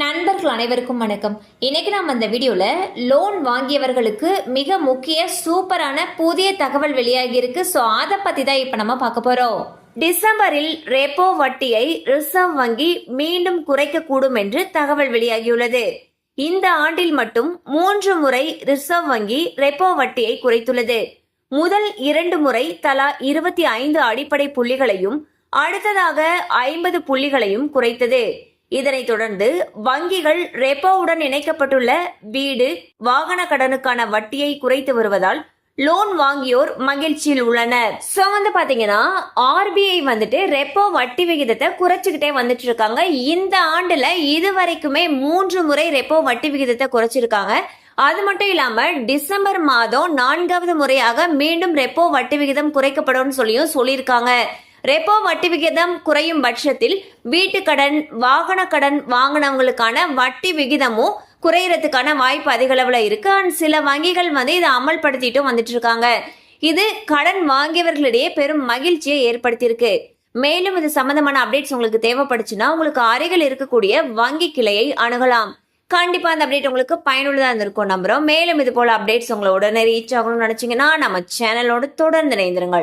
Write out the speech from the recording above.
நண்பர்கள் அனைவருக்கும் வணக்கம். இன்னைக்கு நாம் அந்த வீடியோவில் லோன் வாங்கியவர்களுக்கு மிக முக்கிய சூப்பரான புதிய தகவல் வெளியாகியிருக்கு ஸோ அதை பற்றி தான் இப்போ நம்ம பார்க்க போகிறோம் டிசம்பரில் ரெப்போ வட்டியை ரிசர்வ் வங்கி மீண்டும் குறைக்கக்கூடும் என்று தகவல் வெளியாகியுள்ளது. இந்த ஆண்டில் மட்டும் மூன்று முறை ரிசர்வ் வங்கி ரெப்போ வட்டியை குறைத்துள்ளது. முதல் இரண்டு முறை தலா இருபத்தி ஐந்து அடிப்படை புள்ளிகளையும் அடுத்ததாக ஐம்பது புள்ளிகளையும் குறைத்தது. இதனைத் தொடர்ந்து வங்கிகள் ரெப்போவுடன் இணைக்கப்பட்டுள்ள வீடு வாகன கடனுக்கான வட்டியை குறைத்து வருவதால் லோன் வாங்கியோர் மகிழ்ச்சியில் உள்ளனர். சோ வந்து பாத்தீங்கன்னா ஆர்பிஐ வந்துட்டு ரெப்போ வட்டி விகிதத்தை குறைச்சுக்கிட்டே வந்துட்டு இருக்காங்க. இந்த ஆண்டுல இதுவரைக்குமே மூன்று முறை ரெப்போ வட்டி விகிதத்தை குறைச்சிருக்காங்க. அது மட்டும் இல்லாம டிசம்பர் மாதம் நான்காவது முறையாக மீண்டும் ரெப்போ வட்டி விகிதம் குறைக்கப்படும் சொல்லியும் சொல்லியிருக்காங்க. ரெப்போ வட்டி விகிதம் குறையும் பட்சத்தில் வீட்டு கடன் வாகன கடன் வாங்கினவங்களுக்கான வட்டி விகிதமும் குறையறதுக்கான வாய்ப்பு அதிகளவில் இருக்கு. அண்ட் சில வங்கிகள் வந்து இதை அமல்படுத்திட்டும் வந்துட்டு இருக்காங்க. இது கடன் வாங்கியவர்களிடையே பெரும் மகிழ்ச்சியை ஏற்படுத்தியிருக்கு. மேலும் இது சம்பந்தமான அப்டேட்ஸ் உங்களுக்கு தேவைப்படுச்சுன்னா உங்களுக்கு அருகில் இருக்கக்கூடிய வங்கி கிளையை அணுகலாம். கண்டிப்பா அந்த அப்டேட் உங்களுக்கு பயனுள்ளதா இருந்திருக்கும் நம்புறோம். மேலும் இது போல அப்டேட்ஸ் உங்களை உடனே ரீச் ஆகணும்னு நினைச்சீங்கன்னா நம்ம சேனலோடு தொடர்ந்து இணைந்திருங்கள்.